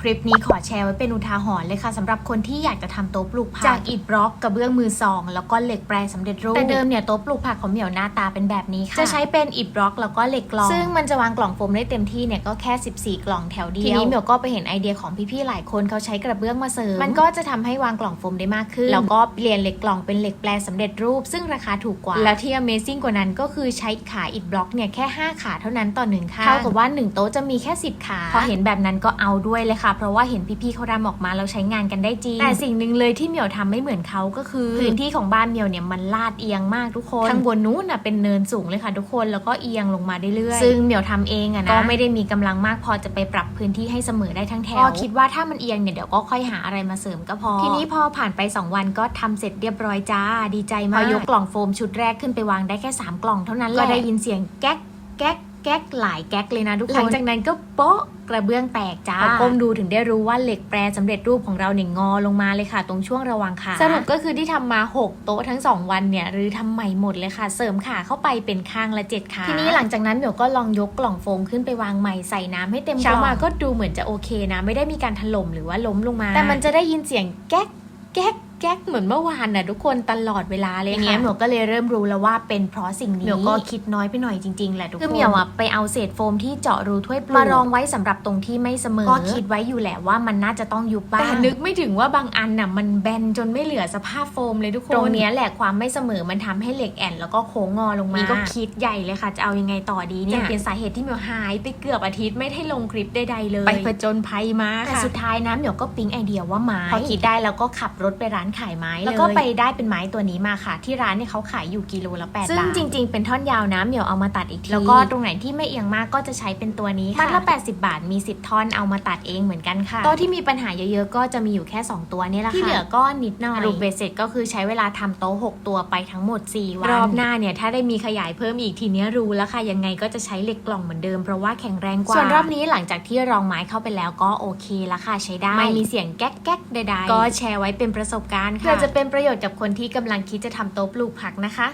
คลิปนี้ขอแชร์ไว้เป็นอุทาหรณ์เลยค่ะสำหรับคนที่อยากจะทำโต๊ะปลูกผักจากอิฐบล็อกกระเบื้องมือสอง แล้วก็เหล็กแปรสำเร็จรูปแต่เดิมเนี่ยโต๊ะปลูกผักของเหมียวหน้าตาเป็นแบบนี้ค่ะจะใช้เป็นอิฐบล็อกแล้วก็เหล็กกลองซึ่งมันจะวางกล่องโฟมได้เต็มที่เนี่ยก็แค่ 14 กล่องแถวเดียวทีนี้เหมียวก็ไปเห็นไอเดียของพี่ๆหลายคนเขาใช้กระเบื้องมาเสริมมันก็จะทำให้วางกล่องโฟมได้มากขึ้นแล้วก็เปลี่ยนเหล็กกล่องเป็นเหล็กแปรสำเร็จรูป ซึ่งราคาถูกกว่าแล้วที่ Amazing กว่านั้นก็คือใช้ขาอิฐบล็อกเนี่ยแค่ 5 ขาเท่านั้นต่อหนึ่งข้างเท่ากับว่า1โต๊ะจะมีแค่ 10 ขาพอเห็นแบบนั้นก็เอาด้วยเลยค่ะเพราะว่าเห็นพี่ๆเขาทำออกมาแล้วใช้งานกันได้จริง แต่สิ่งหนึ่งเลยที่เหมียวทำไม่เหมือนเขาก็คือ พื้นที่ของบ้านเหมียวเนี่ยมันลาดเอียงมากทุกคนข้างบนนู้นน่ะเป็นเนินสูงเลยค่ะทุกคนแล้วก็เอียงลงมาเรื่อยๆซึ่งเหมียวทำเองอะนะก็ไม่ได้มีกำลังมากพอจะไปปรับพื้นที่ให้เสมอได้ทั้งแถวก็คิดว่าถ้ามันเอียงเนี่ยเดี๋ยวก็ค่อยหาอะไรมาเสริมก็พอ ทีนี้พอผ่านไป 2 วันก็ทำเสร็จเรียบร้อยจ้าดีใจมากพอยกกล่องโฟมชุดแรกขึ้นไปวางได้แค่ 3 กล่องเท่านั้นแหละก็ได้ยินเสียงแก๊กแก๊ก แก๊กหลายแก๊กเลยนะทุกคน หลังจากนั้นก็โป๊ะกระเบื้องแตกจ้าพอก้มดูถึงได้รู้ว่าเหล็กแปรสำเร็จรูปของเราเนี่ยงอลงมาเลยค่ะ ตรงช่วงระวังขาสรุปก็คือที่ทำมา 6 โต๊ะทั้ง 2 วันเนี่ยหรือทำใหม่หมดเลยค่ะ เสริมขาเข้าไปเป็นข้างละ7ขาทีนี้หลังจากนั้นเดี๋ยวก็ลองยกกล่องโฟมขึ้นไปวางใหม่ใส่น้ำให้เต็มกล่องเช้ามาก็ดูเหมือนจะโอเคนะ ไม่ได้มีการถล่มหรือว่าล้มลงมา แต่มันจะได้ยินเสียงแก๊กแก๊ก แก๊กเหมือนเมื่อวานน่ะทุกคนตลอดเวลาเลยค่ะทีนี้เหมียวก็เลยเริ่มรู้แล้วว่าเป็นเพราะสิ่งนี้เหมียวก็คิดน้อยไปหน่อยจริงๆแหละทุกคนคือเหมียวอะไปเอาเศษโฟมที่เจาะรูถ้วยปลูกมารองไว้สำหรับตรงที่ไม่เสมอก็คิดไว้อยู่แหละว่ามันน่าจะต้องยุบบ้างแต่นึกไม่ถึงว่าบางอันน่ะมันแบนจนไม่เหลือสภาพโฟมเลยทุกคนตรงเนี้ยแหละความไม่เสมอมันทำให้เหล็กแอนแล้วก็โค้งงอลงมานี่ก็คิดใหญ่เลยค่ะจะเอายังไงต่อดีเนี่ยเป็นสาเหตุที่เหมียวหายไปเกือบอาทิตย์ไม่ได้ลงคลิปใดๆเลยไปผจญภัยมาแต่สุดท้ายนะเหมียวก็ปิ๊งไอเดียว่าไม้พอคิดได้แล้วก็ขับรถไปร้านขายไม้เลยแล้วก็ไปได้เป็นไม้ตัวนี้มาค่ะ ที่ร้านเนี่ยเขาขายอยู่กิโลละ8บาทซึ่งจริง ๆ เป็นท่อนยาวนะเหมียวเอามาตัดอีกทีแล้วก็ตรงไหนที่ไม่เอียงมากก็จะใช้เป็นตัวนี้ค่ะมัดละ 80 บาทมี 10 ท่อนเอามาตัดเองเหมือนกันค่ะตัวที่มีปัญหาเยอะๆ ก็จะมีอยู่แค่ 2 ตัวนี่แหละค่ะที่เหลือก็นิดหน่อยรูปเบสเสร็จก็คือใช้เวลาทำโต๊ะ6ตัวไปทั้งหมด 4 วัน รอบหน้าเนี่ยถ้าได้มีขยายเพิ่มอีกทีเนี้ยรู้แล้วค่ะยังไงก็จะใช้เหล็กกล่องเหมือนเดิมเพราะว่าแข็งแรงกว่าส่วนรอบนี้หลังจากที่รองไม้เข้าไปแล้วก็โอเคละค่ะใช้ได้ไม่มีเสียงแก๊กแก๊กใดๆก็แชร์ไว้เป็นประสบการณ์ค่ะเพื่อจะเป็นประโยชน์กับคนที่กำลังคิดจะทำโต๊ะปลูกผักนะคะ